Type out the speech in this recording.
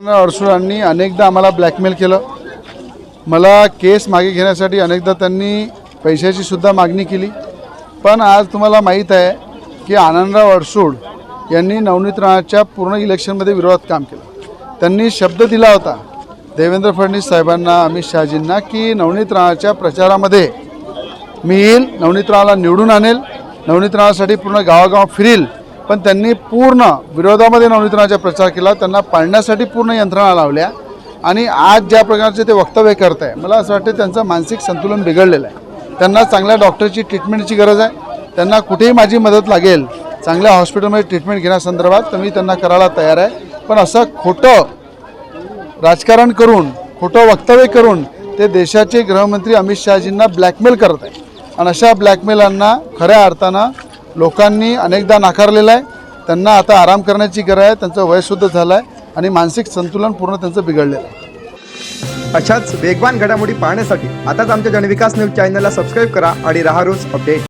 अडसुळांनी अनेकदा आम्हाला ब्लॅकमेल केलं. मला केस मागे घेण्यासाठी अनेकदा त्यांनी पैशाची सुद्धा मागणी केली. पण आज तुम्हाला माहीत आहे की आनंदराव अडसूळ यांनी नवनीत राणाच्या पूर्ण इलेक्शनमध्ये विरोधात काम केलं. त्यांनी शब्द दिला होता देवेंद्र फडणवीस साहेबांना अमित शहाजींना की नवनीत राणाच्या प्रचारामध्ये मी येईल नवनीत राणाला निवडून आणेल नवनीत राणासाठी पूर्ण गावागाव फिरील पण त्यांनी पूर्ण विरोधामध्ये नवनीत प्रचार केला. त्यांना पाळण्यासाठी पूर्ण यंत्रणा लावल्या. आणि आज ज्या प्रकारचे ते वक्तव्य करत आहे मला असं वाटतं त्यांचं मानसिक संतुलन बिघडलेलं आहे. त्यांना चांगल्या डॉक्टरची ट्रीटमेंटची गरज आहे. त्यांना कुठेही माझी मदत लागेल चांगल्या हॉस्पिटलमध्ये ट्रीटमेंट घेण्यासंदर्भात तर मी त्यांना करायला तयार आहे. पण असं खोटं राजकारण करून खोटं वक्तव्य करून ते देशाचे गृहमंत्री अमित शहाजींना ब्लॅकमेल करत आहे आणि अशा ब्लॅकमेलांना खऱ्या अर्थानं लोकांनी अनेकदा नाकारलेला आहे. त्यांना आता आराम करण्याची गरज आहे. त्यांचं वयशुद्ध झालं आहे आणि मानसिक संतुलन पूर्ण त्यांचं बिघडलेलं आहे. अशाच वेगवान घडामोडी पाहण्यासाठी आताच आमच्या जनविकास न्यूज चॅनलला सबस्क्राईब करा आणि राहा रोज अपडेट.